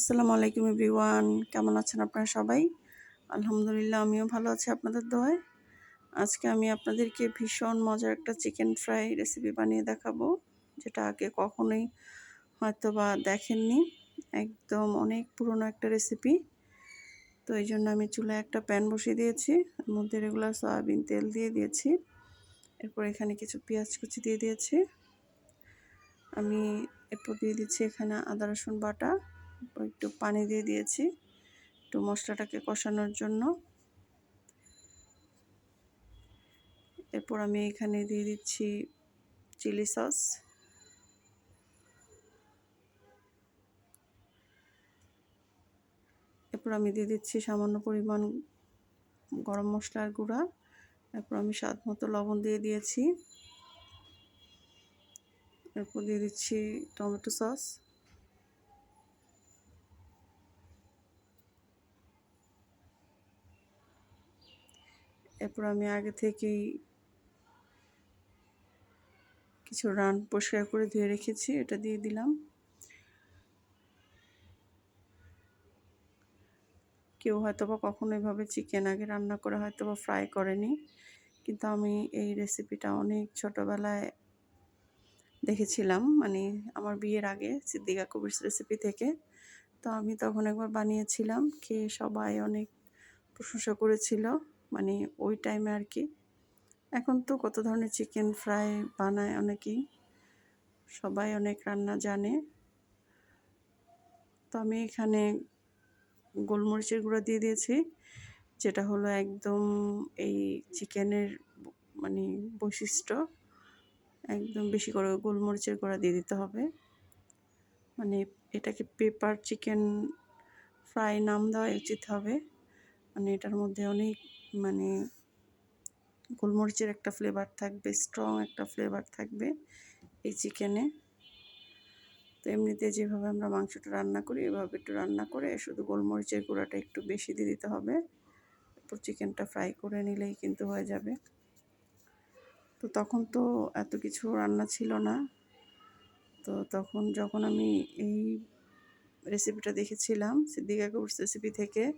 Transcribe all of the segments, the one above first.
আসসালামু আলাইকুম এভরিওয়ান। কেমন আছেন আপনারা সবাই? আলহামদুলিল্লাহ, আমিও ভালো আছি আপনাদের দোয়ায়। আজকে আমি আপনাদেরকে ভীষণ মজার একটা চিকেন ফ্রাই রেসিপি বানিয়ে দেখাবো, যেটা আগে কখনোই হয়তো বা দেখেননি। একদম অনেক পুরনো একটা রেসিপি তো এই জন্য আমি চুলায় একটা প্যান বসিয়ে দিয়েছি, এর মধ্যে রেগুলার সয়াবিন তেল দিয়ে দিয়েছি। এরপর এখানে কিছু পেঁয়াজ কুচি দিয়ে দিয়েছি। আমি এরপর দিয়ে দিচ্ছি এখানে আদা রসুন বাটা। একটু পানি দিয়ে দিয়েছি একটু মশলাটাকে কষানোর জন্য। এরপর আমি এখানে দিয়ে দিচ্ছি চিলি সস। এরপর আমি দিয়ে দিচ্ছি সামান্য পরিমাণ গরম মশলার গুঁড়া। এরপর আমি স্বাদ মতো লবণ দিয়ে দিয়েছি। এরপর দিয়ে দিচ্ছি টমেটো সস। এরপর আমি আগে থেকেই কিছু রান পরিষ্কার করে ধুয়ে রেখেছি, এটা দিয়ে দিলাম। কেউ হয়তো বা কখনো এভাবে চিকেন আগে রান্না করে হয়তো বা ফ্রাই করেনি, কিন্তু আমি এই রেসিপিটা অনেক ছোটোবেলায় দেখেছিলাম। মানে আমার বিয়ের আগে সিদ্দিকা কবির রেসিপি থেকে। তো আমি তখন একবার বানিয়েছিলাম, খেয়ে সবাই অনেক প্রশংসা করেছিল। মানে ওই টাইমে আর কি এখন তো কত ধরনের চিকেন ফ্রাই বানায় অনেকেই। সবাই অনেক রান্না জানে। তো আমি এখানে গোলমরিচের গুঁড়া দিয়ে দিয়েছি, যেটা হলো একদম এই চিকেনের মানে বৈশিষ্ট্য। একদম বেশি করে গোলমরিচের গুঁড়া দিয়ে দিতে হবে। মানে এটাকে পেপার চিকেন ফ্রাই নাম দেওয়া উচিত হবে। মানে এটার মধ্যে অনেক মানে গোলমরিচের একটা ফ্লেভার থাকবে স্ট্রং একটা ফ্লেভার থাকবে এই চিকেনে তো এমনিতে যেভাবে আমরা মাংসটা রান্না করি, এভাবে একটু রান্না করে শুধু গোলমরিচের গুঁড়াটা একটু বেশি দিয়ে দিতে হবে। এরপর চিকেনটা ফ্রাই করে নিলেই কিন্তু হয়ে যাবে। তো তখন তো এত কিছু রান্না ছিল না। তো তখন যখন আমি এই রেসিপিটা দেখেছিলাম, সিদ্দিকা কবুর রেসিপি থেকে,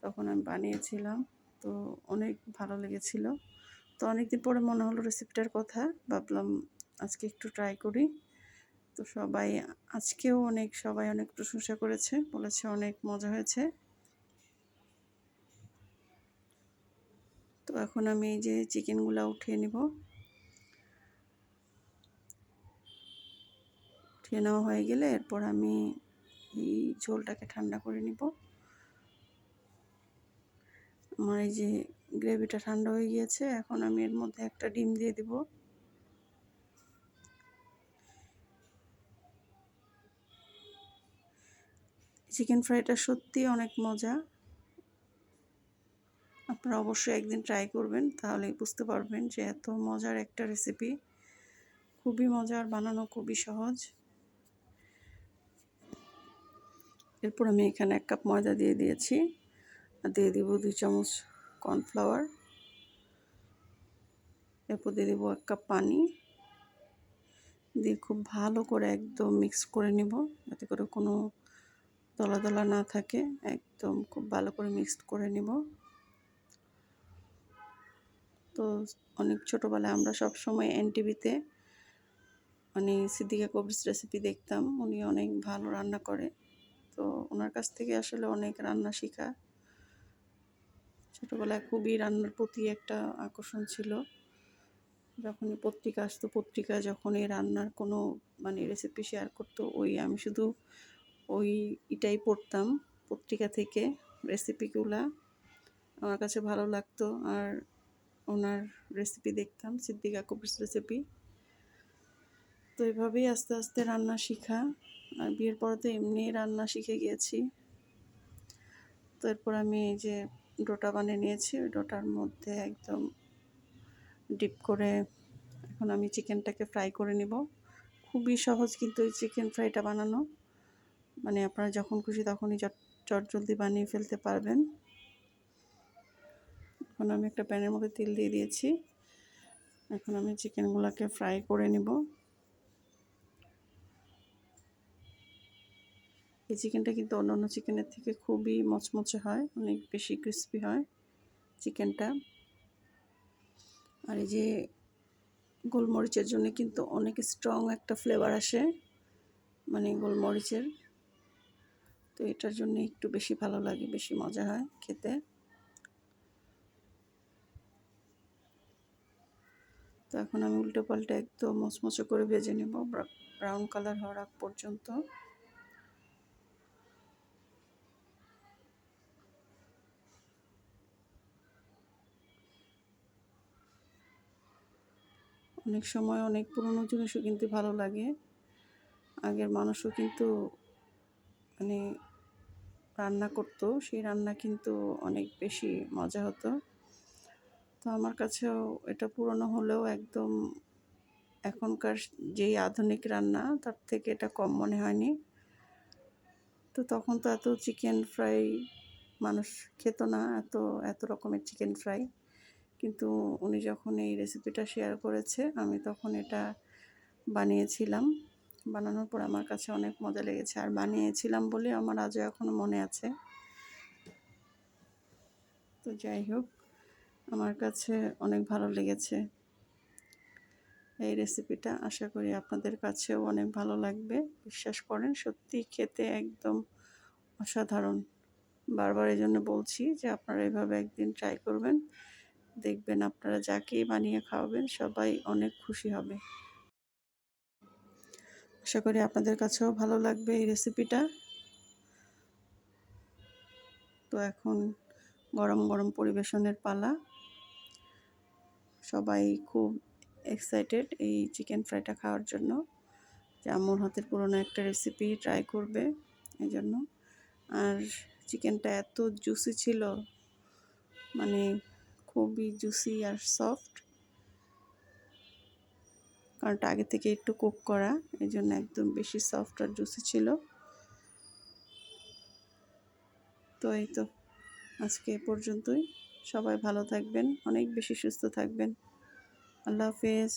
তখন আমি বানিয়েছিলাম। তো অনেক ভালো লেগেছিল। তো অনেকদিন পরে মনে হলো রেসিপিটার কথা, ভাবলাম আজকে একটু ট্রাই করি। তো সবাই, আজকেও অনেক, সবাই অনেক প্রশংসা করেছে, বলেছে অনেক মজা হয়েছে। তো এখন আমি এই যে চিকেনগুলো উঠিয়ে নিব। উঠিয়ে নেওয়া হয়ে গেলে এরপর আমি এই ঝোলটাকে ঠান্ডা করে নিব। আমার এই যে গ্রেভিটা ঠান্ডা হয়ে গিয়েছে, এখন আমি এর মধ্যে একটা ডিম দিয়ে দিব। চিকেন ফ্রাইটা সত্যি অনেক মজা। আপনারা অবশ্যই একদিন ট্রাই করবেন তাহলে বুঝতে পারবেন যে এত মজার একটা রেসিপি খুবই মজার বানানো খুবই সহজ। এরপর আমি এখানে এক কাপ ময়দা দিয়ে দিয়েছি। দিয়ে দিব দুই চামচ কর্নফ্লাওয়ার। এরপর দিয়ে দেবো এক কাপ পানি। দিয়ে খুব ভালো করে একদম মিক্স করে নিব যাতে করে কোনো দলা দলা না থাকে। একদম খুব ভালো করে মিক্সড করে নিব। তো অনেক ছোটোবেলায় আমরা সব সময় এনটিভিতে মানে সিদ্দিকা কবির রেসিপি দেখতাম। উনি অনেক ভালো রান্না করে। তো ওনার কাছ থেকে আসলে অনেক রান্না শেখা। ছোটোবেলায় খুবই রান্নার প্রতি একটা আকর্ষণ ছিল। যখনই পত্রিকা আসতো, পত্রিকা যখন এই রান্নার কোনো মানে রেসিপি শেয়ার করতো, ওই আমি শুধু ওই এটাই পড়তাম পত্রিকা থেকে রেসিপিগুলা আমার কাছে ভালো লাগতো আর ওনার রেসিপি দেখতাম, সিদ্দিকা কবির রেসিপি তো এভাবেই আস্তে আস্তে রান্না শেখা। আর বিয়ের পরে তো এমনি রান্না শিখে গিয়েছি। তো এরপর আমি এই যে ডোটা বানিয়ে নিয়েছি। ওই ডোটার মধ্যে একদম ডিপ করে এখন আমি চিকেনটাকে ফ্রাই করে নিব। খুবই সহজ কিন্তু ওই চিকেন ফ্রাইটা বানানো। মানে আপনারা যখন খুশি তখনই চট জলদি বানিয়ে ফেলতে পারবেন। এখন আমি একটা প্যানের মধ্যে তেল দিয়ে দিয়েছি। এখন আমি চিকেনগুলোকে ফ্রাই করে নিব। এই চিকেনটা কিন্তু অন্য অন্য চিকেনের থেকে খুবই মচমচে হয়, অনেক বেশি ক্রিস্পি হয় চিকেনটা। আর এই যে গোলমরিচের জন্য কিন্তু অনেক স্ট্রং একটা ফ্লেভার আসে মানে গোলমরিচের। তো এটার জন্য একটু বেশি ভালো লাগে, বেশি মজা হয় খেতে। তো এখন আমি উল্টো পাল্টা একদম মচমচে করে ভেজে নেব ব্রাউন কালার হওয়ার আগ পর্যন্ত। অনেক সময় অনেক পুরনো জিনিসও কিন্তু ভালো লাগে। আগের মানুষও কিন্তু মানে রান্না করতো, সেই রান্না কিন্তু অনেক বেশি মজা হতো। তো আমার কাছেও এটা পুরনো হলেও একদম এখনকার যেই আধুনিক রান্না, তার থেকে এটা কম মনে হয়নি। তো তখন তো এত চিকেন ফ্রাই মানুষ খেত না, এত এত রকমের চিকেন ফ্রাই কিন্তু উনি যখন এই রেসিপিটা শেয়ার করেছে, আমি তখন এটা বানিয়েছিলাম। বানানোর পর আমার কাছে অনেক মজা লেগেছে। আর বানিয়েছিলাম বলে আমার আজও এখনও মনে আছে। তো যাই হোক, আমার কাছে অনেক ভালো লেগেছে এই রেসিপিটা আশা করি আপনাদের কাছেও অনেক ভালো লাগবে। বিশ্বাস করেন, সত্যি খেতে একদম অসাধারণ। বারবার এই জন্য বলছি যে আপনারা এভাবে একদিন ট্রাই করবেন। দেখবেন আপনারা যাকেই বানিয়ে খাওয়াবেন সবাই অনেক খুশি হবে। আশা করি আপনাদের কাছেও ভালো লাগবে এই রেসিপিটা তো এখন গরম গরম পরিবেশনের পালা। সবাই খুব এক্সাইটেড এই চিকেন ফ্রাইটা খাওয়ার জন্য। যে আম্মুর হাতের পুরনো একটা রেসিপি ট্রাই করবে এই জন্য আর চিকেনটা এত জুসি ছিল। মানে খুবই জুসি আর সফট কারণ আগে থেকে একটু কুক করা এই জন্য একদম বেশি সফট আর জুসি ছিল। তো এই তো, আজকে এ পর্যন্তই। সবাই ভালো থাকবেন, অনেক বেশি সুস্থ থাকবেন। আল্লাহ হাফেজ।